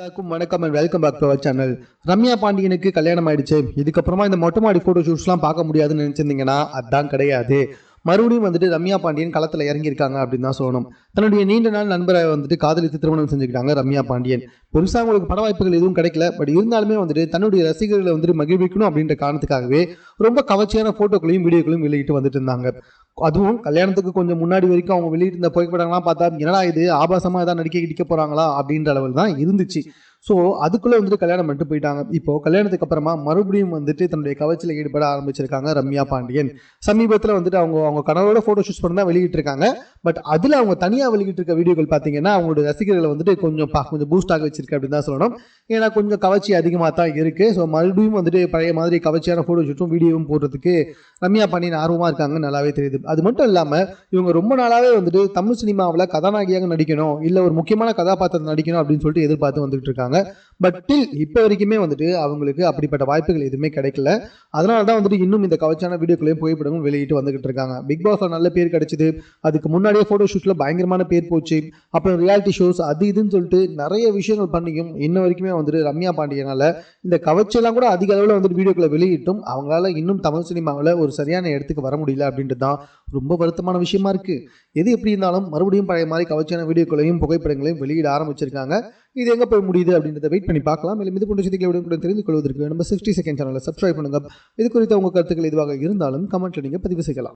எல்லாருக்கும் வணக்கம் and welcome back to our channel Ramya பாண்டியனுக்கு கல்யாணம் ஆயிடுச்சு. இதுக்கப்புறமா இந்த மொட்டை மாடி ஃபோட்டோ ஷூட்ஸ்லாம் பார்க்க முடியாதுன்னு நினச்சிருந்தீங்கன்னா அதான் கிடையாது. மறுபடியும் வந்துட்டு ரம்யா பாண்டியன் களத்தில் இறங்கியிருக்காங்க அப்படின்னு தான் சொல்லணும். தன்னுடைய நீண்ட நாள் நண்பரை வந்துட்டு காதலித்து திருமணம் செஞ்சுக்கிட்டாங்க ரம்யா பாண்டியன். பெருசாக உங்களுக்கு பட வாய்ப்புகள் எதுவும் கிடைக்கல பட் இருந்தாலுமே வந்துட்டு தன்னுடைய ரசிகர்களை வந்துட்டு மகிழ்விக்கணும் அப்படின்ற காரணத்துக்காகவே ரொம்ப கவர்ச்சியான ஃபோட்டோக்களையும் வீடியோக்களையும் வெளியிட்டு வந்துட்டு இருந்தாங்க. அதுவும் கல்யாணத்துக்கு கொஞ்சம் முன்னாடி வரைக்கும் அவங்க வெளியிட்டிருந்த புகைப்படங்கள்லாம் பார்த்தா என்னடா இது ஆபாசமாக ஏதாவது நடிக்க இடிக்க போகிறாங்களா அப்படின்ற அளவில் தான் இருந்துச்சு. ஸோ அதுக்குள்ளே வந்துட்டு கல்யாணம் பண்ணிட்டு போயிட்டாங்க. இப்போ கல்யாணத்துக்கு அப்புறமா மறுபடியும் வந்துட்டு தன்னுடைய கவர்ச்சியில் ஈடுபட ஆரம்பிச்சிருக்காங்க ரம்யா பாண்டியன். சமீபத்தில் வந்துட்டு அவங்க அவங்க கணவரோட ஃபோட்டோ ஷூட் பண்ணி தான் வெளியிட்டிருக்காங்க. பட் அதில் அவங்க தனியாக வெளியிட்டிருக்க வீடியோக்கள் பார்த்தீங்கன்னா அவங்களோட ரசிகர்களை வந்துட்டு கொஞ்சம் பா கொஞ்சம் பூஸ்ட் ஆக வச்சிருக்கு அப்படின்னு தான் சொல்லணும். ஏன்னா கொஞ்சம் கவர்ச்சி அதிகமாக தான் இருக்குது ஸோ மறுபடியும் வந்துட்டு பழைய மாதிரி கவர்ச்சியான ஃபோட்டோ ஷூட்டும் வீடியோவும் போடுறதுக்கு ரம்யா பாண்டியன் ஆர்வமாக இருக்காங்க நல்லாவே தெரியுது. அது மட்டும் இல்லாமல் இவங்க ரொம்ப நாளாகவே வந்துட்டு தமிழ் சினிமாவில் கதாநாயகியாக நடிக்கணும் இல்லை ஒரு முக்கியமான கதாபாத்திரம் நடிக்கணும் அப்படின்னு சொல்லிட்டு எதிர்பார்த்து வந்துட்டு இருக்காங்க. இருக்காங்க பட் டில் இப்போ வரைக்குமே வந்துட்டு அவங்களுக்கு அப்படிப்பட்ட வாய்ப்புகள் எதுவுமே கிடைக்கல. அதனால தான் வந்துட்டு இன்னும் இந்த கவர்ச்சியான வீடியோக்களையும் புகைப்படங்களும் வெளியிட்டு வந்துகிட்டு இருக்காங்க. பிக் பாஸ்ல நல்ல பேர் கிடைச்சிது. அதுக்கு முன்னாடியே ஃபோட்டோ ஷூட்டில் பயங்கரமான பேர் போச்சு. அப்புறம் ரியாலிட்டி ஷோஸ் அது இதுன்னு சொல்லிட்டு நிறைய விஷயங்கள் பண்ணியும் இன்ன வரைக்குமே வந்துட்டு ரம்யா பாண்டியனால இந்த கவர்ச்சியெல்லாம் கூட அதிக அளவில் வந்துட்டு வீடியோக்களை வெளியிட்டும். அவங்களால இன்னும் தமிழ் சினிமாவில் ஒரு சரியான இடத்துக்கு வர முடியல அப்படின்றது தான் ரொம்ப வருத்தமான விஷயமா இருக்கு. எது எப்படி இருந்தாலும் மறுபடியும் பழைய மாதிரி கவர்ச்சியான வீடியோக்களையும் புகைப்படங்களையும் வெளியிட ஆரம்பிச்சிருக்காங்க. இது எங்கே போய் முடியுது அப்படின்றத வெயிட் பண்ணி பார்க்கலாம். மேலும் இது போன்ற செய்திகளை உடனுக்குடன் தெரிந்து கொள்வதற்கு நம்ம சிக்ஸ்டி செகண்ட் சேனலை சப்ஸ்கிரைப் பண்ணுங்க. இது குறித்த உங்கள் கருத்துக்கள் எதுவாக இருந்தாலும் கமெண்ட்டில் நீங்கள் பதிவு செய்யலாம்.